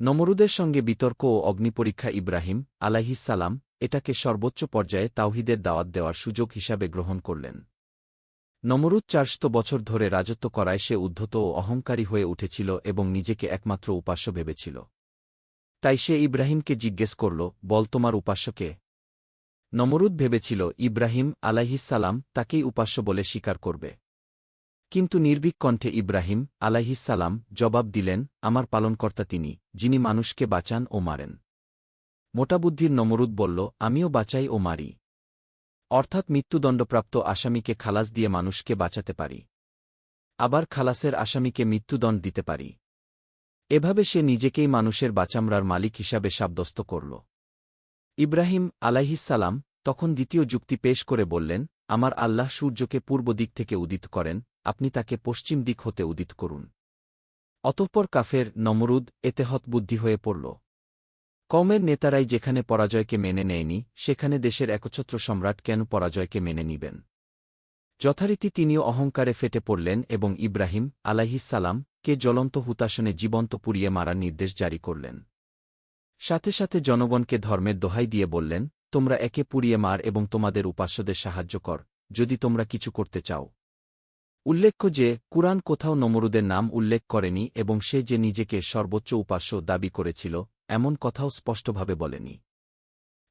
নমরুদের সঙ্গে বিতর্ক ও অগ্নিপরীক্ষা ইব্রাহিম আলাইহিসালাম এটাকে সর্বোচ্চ পর্যায়ে তাওহিদের দাওয়াত দেওয়ার সুযোগ হিসাবে গ্রহণ করলেন। নমরুদ চারশত বছর ধরে রাজত্ব করায় সে উদ্ধত ও অহংকারী হয়ে উঠেছিল এবং নিজেকে একমাত্র উপাস্য ভেবেছিল। তাই সে ইব্রাহিমকে জিজ্ঞেস করল, বল তোমার উপাস্যকে নমরুদ ভেবেছিল, ইব্রাহিম আলাইহিসালাম তাকেই উপাস্য বলে স্বীকার করবে। কিন্তু নির্ভীক কণ্ঠে ইব্রাহিম আলাইহিসালাম জবাব দিলেন, আমার পালনকর্তা তিনি, যিনি মানুষকে বাঁচান ও মারেন। মোটাবুদ্ধির নমরুদ বলল, আমিও বাঁচাই ও মারি। অর্থাৎ মৃত্যুদণ্ডপ্রাপ্ত আসামিকে খালাস দিয়ে মানুষকে বাঁচাতে পারি। আবার খালাসের আসামিকে মৃত্যুদণ্ড দিতে পারি। এভাবে সে নিজেকেই মানুষের বাচামরার মালিক হিসাবে সাব্যস্ত করল। ইব্রাহিম আলাইহিসালাম তখন দ্বিতীয় যুক্তি পেশ করে বললেন, আমার আল্লাহ সূর্যকে পূর্ব দিক থেকে উদিত করেন আপনি তাকে পশ্চিম দিক হতে উদিত করুন। অতঃপর কাফের নমরুদ এতে হতবুদ্ধি হয়ে পড়ল। কমের নেতারাই যেখানে পরাজয়কে মেনে নেয়নি, সেখানে দেশের একচ্ছত্র সম্রাট কেন পরাজয়কে মেনে নিবেন? যথারীতি তিনিও অহংকারে ফেটে পড়লেন এবং ইব্রাহিম আলাইহিসালাম কে জ্বলন্ত হুতাসনে জীবন্ত পুড়িয়ে মারার নির্দেশ জারি করলেন। সাথে সাথে জনগণকে ধর্মের দোহাই দিয়ে বললেন, তোমরা একে পুড়িয়ে মার এবং তোমাদের উপাস্যদের সাহায্য কর, যদি তোমরা কিছু করতে চাও। উল্লেখ্য যে, কুরআন কোথাও নমরুদের নাম উল্লেখ করেনি এবং সে যে নিজেকে সর্বোচ্চ উপাস্য দাবি করেছিল, এমন কথাও স্পষ্টভাবে বলেনি।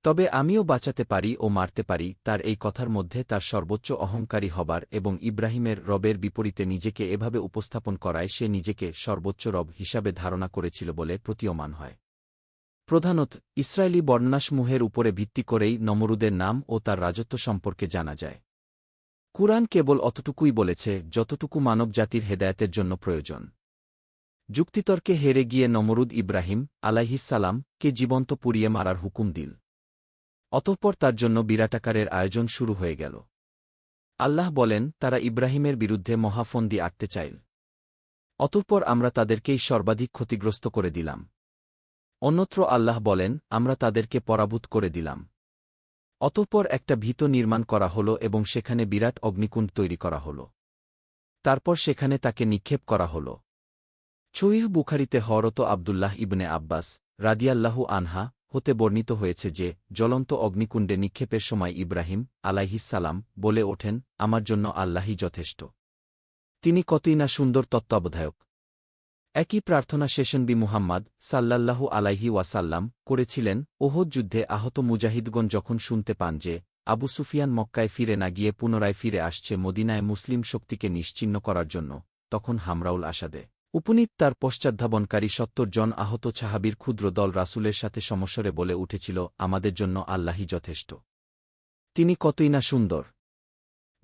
তবে আমিও বাঁচাতে পারি ও মারতে পারি তার এই কথার মধ্যে তার সর্বোচ্চ অহংকারী হবার এবং ইব্রাহিমের রবের বিপরীতে নিজেকে এভাবে উপস্থাপন করায় সে নিজেকে সর্বোচ্চ রব হিসাবে ধারণা করেছিল বলে প্রতীয়মান হয়। প্রধানত, ইসরায়েলি বর্ণনাসমূহের উপরে ভিত্তি করেই নমরুদের নাম ও তার রাজত্ব সম্পর্কে জানা যায়। কুরআন কেবল অতটুকুই বলেছে, যতটুকু মানবজাতির হেদায়তের জন্য প্রয়োজন। যুক্তিতর্কে হেরে গিয়ে নমরুদ ইব্রাহিম আলাইহিসালাম কে জীবন্ত পুড়িয়ে মারার হুকুম দিল। অতঃপর তার জন্য বিরাটাকারের আয়োজন শুরু হয়ে গেল। আল্লাহ বলেন, তারা ইব্রাহিমের বিরুদ্ধে মহাফন্দি আটতে চাইল। অতঃপর আমরা তাদেরকেই সর্বাধিক ক্ষতিগ্রস্ত করে দিলাম। অন্যত্র আল্লাহ বলেন, আমরা তাদেরকে পরাভূত করে দিলাম। অতঃপর একটা ভীত নির্মাণ করা হল এবং সেখানে বিরাট অগ্নিকুণ্ড তৈরি করা হল। তারপর সেখানে তাকে নিক্ষেপ করা হল। ছহিহ বুখারিতে হরত আবদুল্লাহ ইবনে আব্বাস রাদিয়াল্লাহু আনহা হতে বর্ণিত হয়েছে যে, জ্বলন্ত অগ্নিকুণ্ডে নিক্ষেপের সময় ইব্রাহিম আলাইহিসালাম বলে ওঠেন, আমার জন্য আল্লাহই যথেষ্ট। তিনি কতই না সুন্দর তত্ত্বাবধায়ক। একই প্রার্থনা শেষনবি মুহাম্মদ সাল্লাল্লাহু আলাইহি ওয়াসাল্লাম করেছিলেন। ওহদ যুদ্ধে আহত মুজাহিদগণ যখন শুনতে পান যে আবু সুফিয়ান মক্কায় ফিরে না গিয়ে পুনরায় ফিরে আসছে মদিনায় মুসলিম শক্তিকে নিশ্চিন্ন করার জন্য, তখন হামরাউল আসাদে। উপনীত তার পশ্চাদ্ধাবনকারী সত্তর জন আহত ছাহাবির ক্ষুদ্র দল রাসুলের সাথে সমস্বরে বলে উঠেছিল, আমাদের জন্য আল্লাহি যথেষ্ট। তিনি কতই না সুন্দর।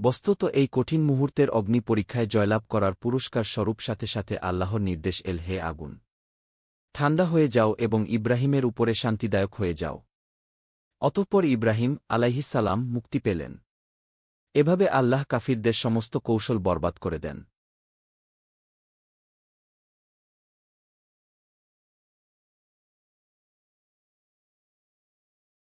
বস্তুত এই কঠিন মুহূর্তের অগ্নি পরীক্ষায় জয়লাভ করার পুরস্কার স্বরূপ সাথে সাথে আল্লাহর নির্দেশ এল হে আগুন। ঠান্ডা হয়ে যাও এবং ইব্রাহিমের উপরে শান্তিদায়ক হয়ে যাও। অতঃপর ইব্রাহিম আলাইহিসালাম মুক্তি পেলেন। এভাবে আল্লাহ কাফিরদের সমস্ত কৌশল বরবাদ করে দেন।